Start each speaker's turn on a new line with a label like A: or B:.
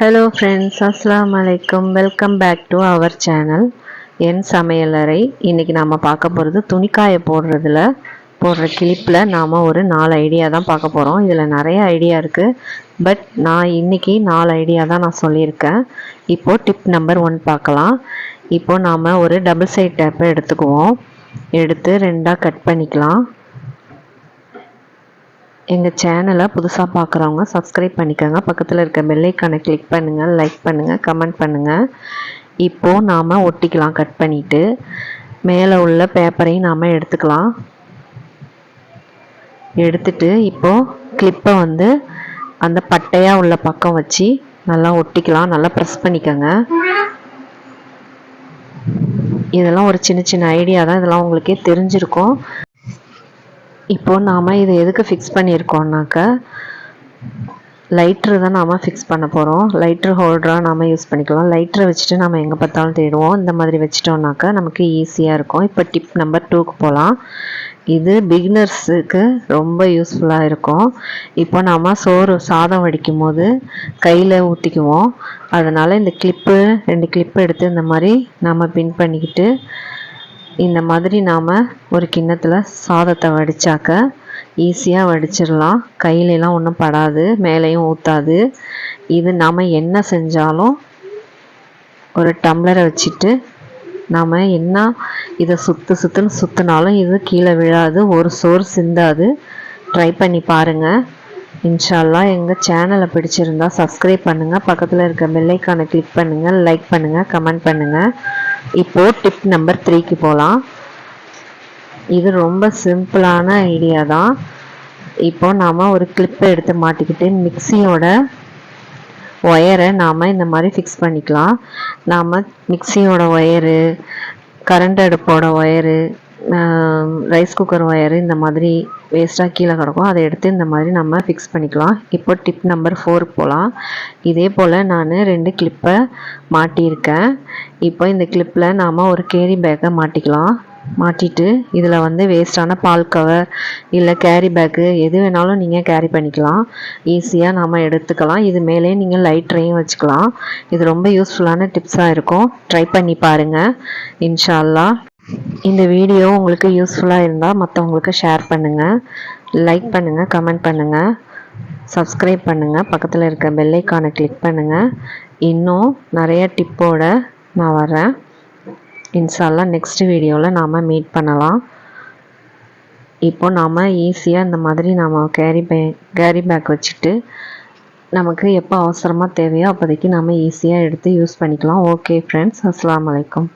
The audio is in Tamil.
A: ஹலோ ஃப்ரெண்ட்ஸ் அஸ்லாம் வலைக்கம் welcome back to our channel என் சமையலறை. இன்றைக்கி நாம் பார்க்க போகிறது துணிக்காய போடுறதுல. போடுற கிளிப்பில் நாம் ஒரு நாலு ஐடியா தான் பார்க்க போகிறோம் இதில் நிறைய ஐடியா இருக்குது பட் நான் இன்றைக்கி நாலு ஐடியா தான் நான் சொல்லியிருக்கேன். இப்போது டிப் நம்பர் ஒன் பார்க்கலாம். இப்போது நாம் ஒரு டபுள் சைட் டேப்பை எடுத்துக்குவோம். எடுத்து ரெண்டாக கட் பண்ணிக்கலாம். எங்கள் சேனலை புதுசாக பார்க்குறவங்க சப்ஸ்கிரைப் பண்ணிக்கோங்க. பக்கத்தில் இருக்க பெல்லைக்கானை கிளிக் பண்ணுங்கள் லைக் பண்ணுங்கள் கமெண்ட் பண்ணுங்கள் இப்போது நாம் ஒட்டிக்கலாம் கட் பண்ணிவிட்டு மேலே உள்ள பேப்பரையும் நாம் எடுத்துக்கலாம். எடுத்துட்டு இப்போது கிளிப்பை வந்து அந்த பட்டையாக உள்ள பக்கம் வச்சு நல்லா ஒட்டிக்கலாம். நல்லா ப்ரெஸ் பண்ணிக்கோங்க. இதெல்லாம் ஒரு சின்ன சின்ன ஐடியா தான். இதெல்லாம் உங்களுக்கே தெரிஞ்சிருக்கும். இப்போது நாம் இதை எதுக்கு ஃபிக்ஸ் பண்ணியிருக்கோம்னாக்க லைட்ரு தான் நாம் ஃபிக்ஸ் பண்ண போகிறோம் லைட்ரு ஹோல்டராக நாம் யூஸ் பண்ணிக்கலாம். லைட்ரு வச்சுட்டு நம்ம எங்கே பார்த்தாலும் தேடுவோம். இந்த மாதிரி வச்சிட்டோம்னாக்கா நமக்கு ஈஸியாக இருக்கும். இப்போ டிப் நம்பர் டூக்கு போகலாம் இது பிகினர்ஸுக்கு ரொம்ப யூஸ்ஃபுல்லாக இருக்கும். இப்போ நாம் சோறு சாதம் வடிக்கும் போது கையில் ஊற்றிக்குவோம் அதனால் இந்த கிளிப்பு ரெண்டு கிளிப்பு எடுத்து இந்த மாதிரி நாம் பின் பண்ணிக்கிட்டு இந்த மாதிரி நாம் ஒரு கிண்ணத்தில் சாதத்தை வடித்தாக்க ஈஸியாக வடிச்சிடலாம். கையிலலாம் ஒன்றும் படாது மேலேயும் ஊற்றாது இது நாம் என்ன செஞ்சாலும் ஒரு டம்ளரை வச்சுட்டு நாம் என்ன இதை சுற்று சுற்றுன்னு சுற்றினாலும் இது கீழே விழாது ஒரு சோறு சிந்தாது. ட்ரை பண்ணி பாருங்கள் இன்ஷால்லா எங்கள் சேனலை பிடிச்சிருந்தா சப்ஸ்கிரைப் பண்ணுங்கள் பக்கத்தில் இருக்க பெல்லைக்கானை கிளிக் பண்ணுங்கள் லைக் பண்ணுங்கள் கமெண்ட் பண்ணுங்கள் இப்போது டிப் நம்பர் த்ரீக்கு போகலாம் இது ரொம்ப சிம்பிளான ஐடியா தான். இப்போ நாம் ஒரு கிளிப்பை எடுத்து மாட்டிக்கிட்டு மிக்சியோட ஒயரை நாம் இந்த மாதிரி ஃபிக்ஸ் பண்ணிக்கலாம். நாம் மிக்சியோட ஒயரு கரண்ட் அடுப்போட ஒயரு ரைஸ் குக்கர் ஒயரு இந்த மாதிரி வேஸ்ட்டாக கீழே கிடக்கும். அதை எடுத்து இந்த மாதிரி நம்ம ஃபிக்ஸ் பண்ணிக்கலாம். இப்போ டிப் நம்பர் ஃபோர் போகலாம் இதே போல் நான் ரெண்டு கிளிப்பை மாட்டியிருக்கேன். இப்போ இந்த கிளிப்பில் நாம் ஒரு கேரி பேக்கை மாட்டிக்கலாம். மாட்டிட்டு இதில் வந்து வேஸ்ட்டான பால் கவர் இல்லை கேரி பேக்கு எது வேணாலும் நீங்கள் கேரி பண்ணிக்கலாம். ஈஸியாக நாம் எடுத்துக்கலாம். இது மேலே நீங்கள் லைட்ரையும் வச்சுக்கலாம். இது ரொம்ப யூஸ்ஃபுல்லான டிப்ஸாக இருக்கும். ட்ரை பண்ணி பாருங்கள் இன்ஷால்லா. இந்த வீடியோ உங்களுக்கு யூஸ்ஃபுல்லாக இருந்தால் மற்றவங்களுக்கு ஷேர் பண்ணுங்கள் லைக் பண்ணுங்கள் கமெண்ட் பண்ணுங்கள் சப்ஸ்கிரைப் பண்ணுங்கள் பக்கத்தில் இருக்க பெல்லைக்கானை கிளிக் பண்ணுங்கள் இன்னும் நிறைய டிப்போடு நான் வரேன் இன்ஷால்லாம் நெக்ஸ்ட் வீடியோவில் நாம் மீட் பண்ணலாம். இப்போ நாம் ஈஸியாக இந்த மாதிரி நாம் கேரி பே கேரி பேக் வச்சுட்டு நமக்கு எப்போ அவசரமாக தேவையோ அப்போதைக்கு நம்ம ஈஸியாக எடுத்து யூஸ் பண்ணிக்கலாம். ஓகே ஃப்ரெண்ட்ஸ் அஸ்லாம் வலைக்கம்